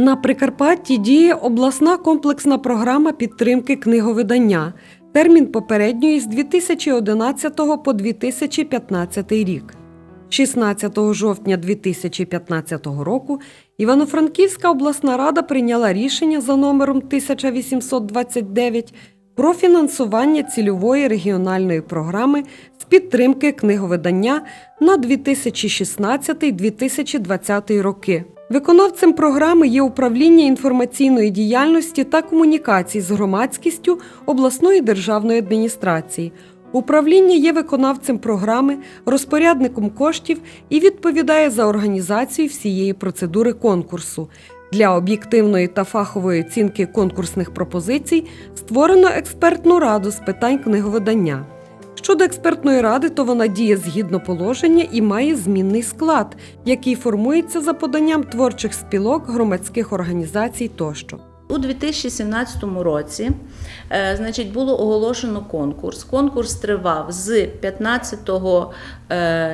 На Прикарпатті діє обласна комплексна програма підтримки книговидання. Термін попередньої з 2011 по 2015 рік. 16 жовтня 2015 року Івано-Франківська обласна рада прийняла рішення за номером 1829 про фінансування цільової регіональної програми з підтримки книговидання на 2016-2020 роки. Виконавцем програми є управління інформаційної діяльності та комунікацій з громадськістю обласної державної адміністрації. Управління є виконавцем програми, розпорядником коштів і відповідає за організацію всієї процедури конкурсу. Для об'єктивної та фахової оцінки конкурсних пропозицій створено експертну раду з питань книговидання. Щодо експертної ради, то вона діє згідно положення і має змінний склад, який формується за поданням творчих спілок, громадських організацій тощо. У 2017 році е, значить, було оголошено конкурс. Конкурс тривав з 15 е,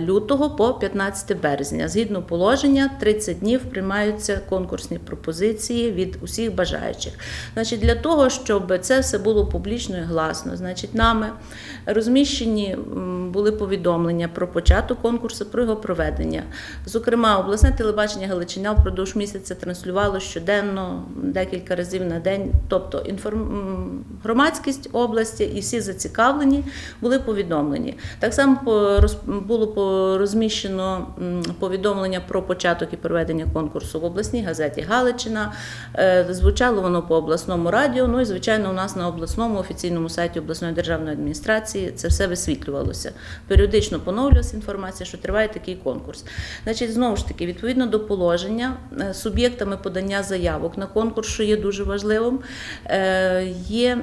лютого по 15 березня. Згідно положення, 30 днів приймаються конкурсні пропозиції від усіх бажаючих. Значить, для того, щоб це все було публічно і гласно, значить, нами розміщені були повідомлення про початок конкурсу, про його проведення. Зокрема, обласне телебачення Галичина впродовж місяця транслювало щоденно декілька разів на день. Тобто інформ... громадськість області і всі зацікавлені були повідомлені. Так само роз- було розміщено повідомлення про початок і проведення конкурсу в обласній газеті Галичина. Е, Звучало воно по обласному радіо. Ну і звичайно, у нас на обласному офіційному сайті обласної державної адміністрації це все висвітлювалося. Періодично поновлювалася інформація, що триває такий конкурс. Значить, знову ж таки, відповідно до положення, е, суб'єктами подання заявок на конкурс, що є дуже важливим, е, є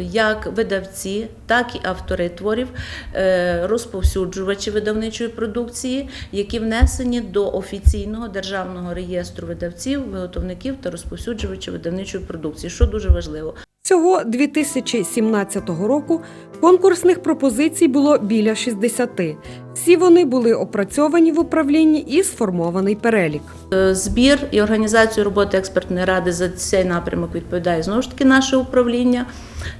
як видавці, так і автори творів, е, розповсюджувачі видавничої продукції, які внесені до офіційного державного реєстру видавців, виготовників та розповсюджувачів видавничої продукції, що дуже важливо. Цього 2017 року конкурсних пропозицій було біля 60. Всі вони були опрацьовані в управлінні і сформований перелік. Е, Збір і організацію роботи експертної ради за цей напрямок відповідає знову ж таки наше управління.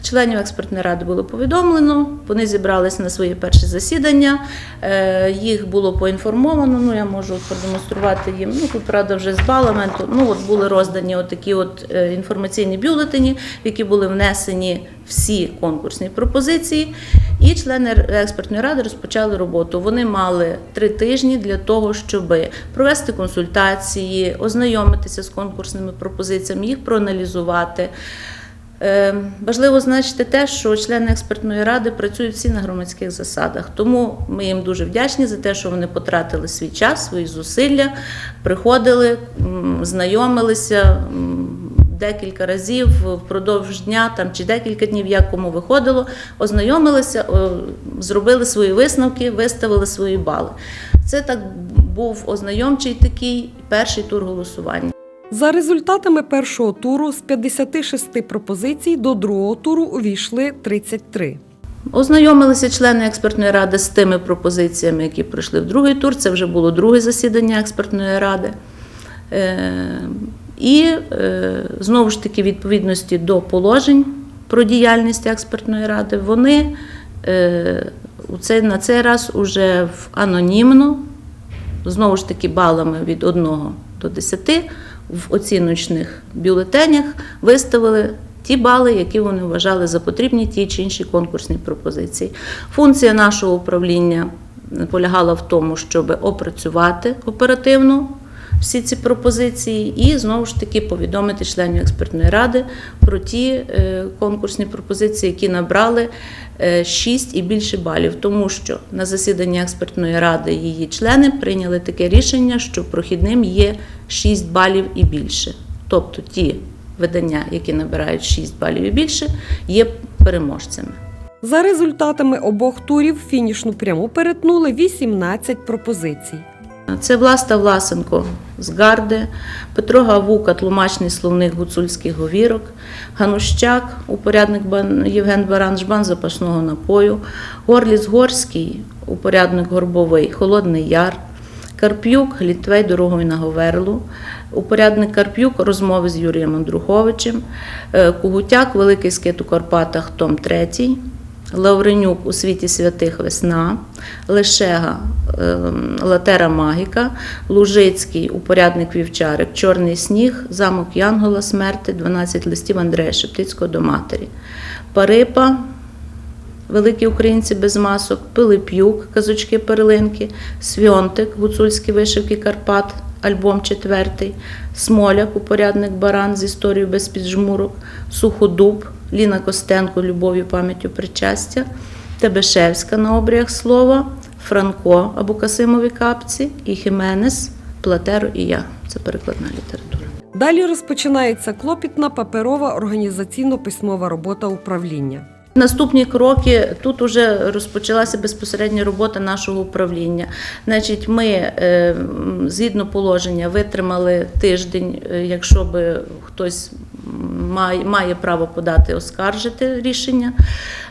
Членів експертної ради було повідомлено. Вони зібралися на своє перше засідання. Е, Їх було поінформовано. Ну я можу продемонструвати їм. Ну тут правда вже з балами. То, ну от були роздані такі от е, інформаційні бюлетені, в які були внесені всі конкурсні пропозиції. І члени експертної ради розпочали роботу. Вони мали три тижні для того, щоб провести консультації, ознайомитися з конкурсними пропозиціями, їх проаналізувати. Е, Важливо значити те, що члени експертної ради працюють всі на громадських засадах. Тому ми їм дуже вдячні за те, що вони потратили свій час, свої зусилля, приходили, знайомилися. Декілька разів впродовж дня там чи декілька днів, як кому виходило, ознайомилися, зробили свої висновки, виставили свої бали. Це так був ознайомчий такий перший тур голосування. За результатами першого туру з 56 пропозицій до другого туру увійшли 33. Ознайомилися члени експертної ради з тими пропозиціями, які пройшли в другий тур. Це вже було друге засідання експертної ради. Е, І е, знову ж таки, відповідності до положень про діяльність експертної ради, вони е, на цей раз уже анонімно, знову ж таки, балами від 1 до 10 в оціночних бюлетенях виставили ті бали, які вони вважали за потрібні, ті чи інші конкурсні пропозиції. Функція нашого управління полягала в тому, щоб опрацювати оперативно всі ці пропозиції, і знову ж таки повідомити членів експертної ради про ті е, конкурсні пропозиції, які набрали 6 і більше балів, тому що на засіданні експертної ради її члени прийняли таке рішення, що прохідним є 6 балів і більше. Тобто ті видання, які набирають 6 балів і більше, є переможцями. За результатами обох турів фінішну пряму перетнули 18 пропозицій. Це Власта Власенко з Гарди, Петро Гавука, тлумачний словник гуцульських говірок, Ганущак, упорядник Євген Баран, жбан запашного напою, Горліс Горський, упорядник горбовий, Холодний Яр, Карп'юк, Літвей дорогою на Говерлу, Упорядник Карп'юк розмови з Юрієм Андруховичем, Е, Кугутяк, Великий скит у Карпатах, Том 3, Лавренюк у світі святих Весна, Лешега ем, Латера Магіка, Лужицький упорядник Вівчарик, Чорний сніг, замок Янгола Смерти, 12 листів Андрея Шептицького до матері. Парипа, Великі українці без масок, Пилип'юк, казочки перлинки, Свьонтик, гуцульські вишивки Карпат, альбом четвертий, Смоляк, упорядник баран з історією без піджмурок, Суходуб, Ліна Костенко, любов'ю, пам'яттю причастя, Тебешевська на обріях слова, Франко або Касимові капці і Хіменес, Платеро і я. Це перекладна література. Далі розпочинається клопітна паперова організаційно-письмова робота управління. Наступні кроки тут вже розпочалася безпосередня робота нашого управління. Значить, ми е, згідно положення витримали тиждень, е, якщо би хтось має, має право подати оскаржити рішення.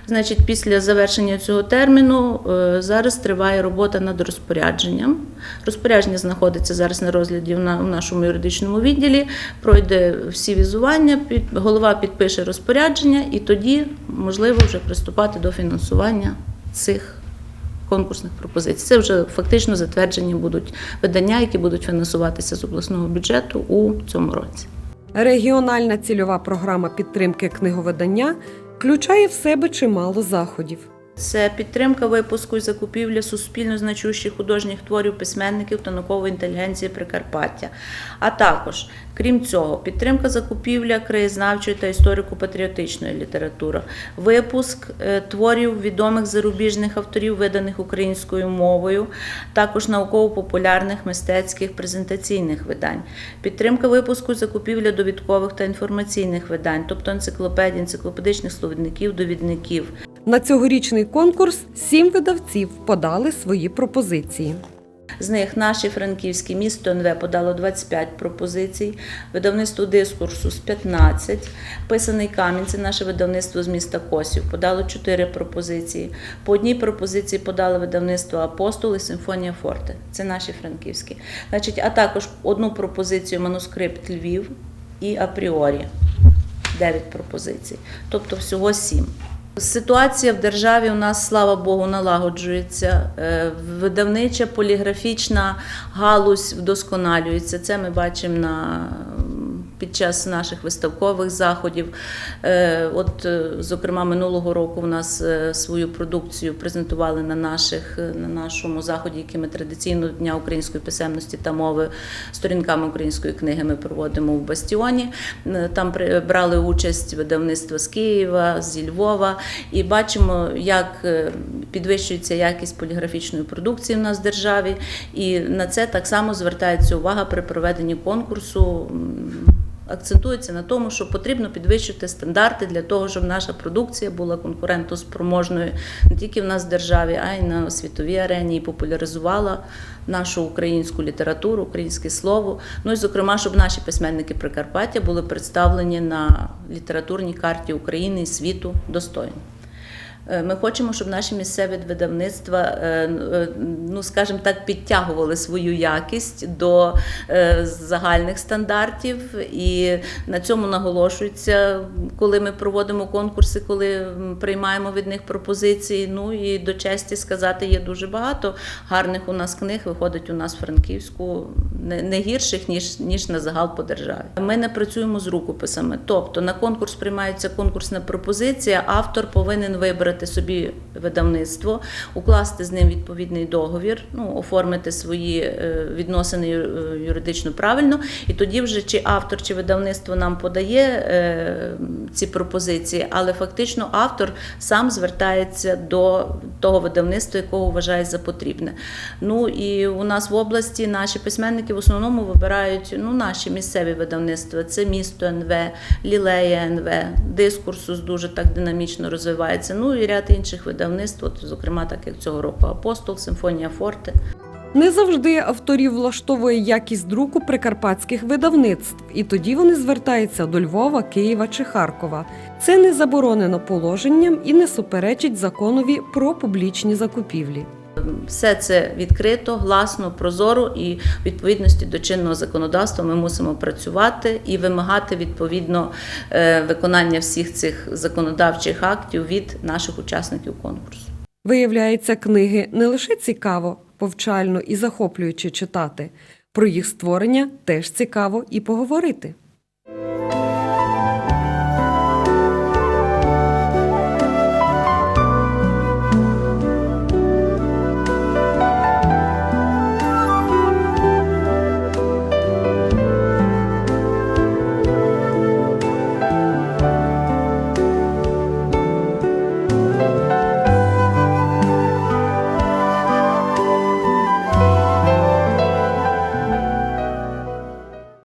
Значить, після завершення цього терміну е, зараз триває робота над розпорядженням. Розпорядження знаходиться зараз на розгляді в на- нашому юридичному відділі. Пройде всі візування, голова підпише розпорядження, і тоді можливо вже приступати до фінансування цих конкурсних пропозицій. Це вже фактично затверджені будуть видання, які будуть фінансуватися з обласного бюджету у цьому році. Регіональна цільова програма підтримки книговидання включає в себе чимало заходів. Це підтримка випуску і закупівля суспільно значущих художніх творів письменників та наукової інтелігенції Прикарпаття. А також, крім цього, підтримка закупівля краєзнавчої та історико-патріотичної літератури, випуск е, творів відомих зарубіжних авторів, виданих українською мовою, також науково-популярних мистецьких презентаційних видань, підтримка випуску і закупівля довідкових та інформаційних видань, тобто енциклопедій, енциклопедичних словників, довідників. На цьогорічний конкурс сім видавців подали свої пропозиції. З них наші франківські місто НВ подало 25 пропозицій, видавництво дискурсу з 15, писаний камінь це наше видавництво з міста Косів, подало 4 пропозиції. По одній пропозиції подали видавництво Апостол і Симфонія Форте. Це наші франківські. Значить, а також одну пропозицію манускрипт Львів і апріорі. 9 пропозицій, тобто всього 7. Ситуація в державі у нас, слава Богу, налагоджується. Е, Видавнича поліграфічна галузь вдосконалюється. Це ми бачимо на під час наших виставкових заходів. Е, От, е, зокрема, минулого року в нас е, свою продукцію презентували на, наших, на нашому заході, який ми традиційно Дня української писемності та мови сторінками української книги ми проводимо в Бастіоні. Там брали участь видавництва з Києва, зі Львова, і бачимо, як підвищується якість поліграфічної продукції в нас в державі. І на це так само звертається увага при проведенні конкурсу. Акцентується на тому, що потрібно підвищити стандарти для того, щоб наша продукція була конкурентоспроможною не тільки в нас в державі, а й на світовій арені і популяризувала нашу українську літературу, українське слово. Ну і зокрема, щоб наші письменники Прикарпаття були представлені на літературній карті України і світу достойно. Е, Ми хочемо, щоб наші місцеві видавництва, е, е, ну скажімо так, підтягували свою якість до загальних стандартів, і на цьому наголошується, коли ми проводимо конкурси, коли приймаємо від них пропозиції. Ну і до честі сказати, є дуже багато гарних у нас книг. Виходить у нас в Франківську не гірших ніж ніж на загал по державі. Ми не працюємо з рукописами, тобто на конкурс приймається конкурсна пропозиція. Автор повинен вибрати собі видавництво, укласти з ним відповідний договір, ну оформити свої е, відносини юридично правильно, і тоді вже чи автор, чи видавництво нам подає е, ці пропозиції, але фактично автор сам звертається до того видавництва, якого вважає за потрібне. Ну і у нас в області наші письменники в основному вибирають ну, наші місцеві видавництва. Це місто НВ, Лілея НВ, дискурсус дуже так динамічно розвивається. Ну і ряд інших видавництв, от, зокрема, так як цього року Апостол, Симфонія Форте. Не завжди авторів влаштовує якість друку прикарпатських видавництв, і тоді вони звертаються до Львова, Києва чи Харкова. Це не заборонено положенням і не суперечить законові про публічні закупівлі. Все це відкрито, гласно, прозоро і в відповідності до чинного законодавства ми мусимо працювати і вимагати відповідно е, виконання всіх цих законодавчих актів від наших учасників конкурсу. Виявляється, книги не лише цікаво, повчально і захоплююче читати. Про їх створення теж цікаво і поговорити.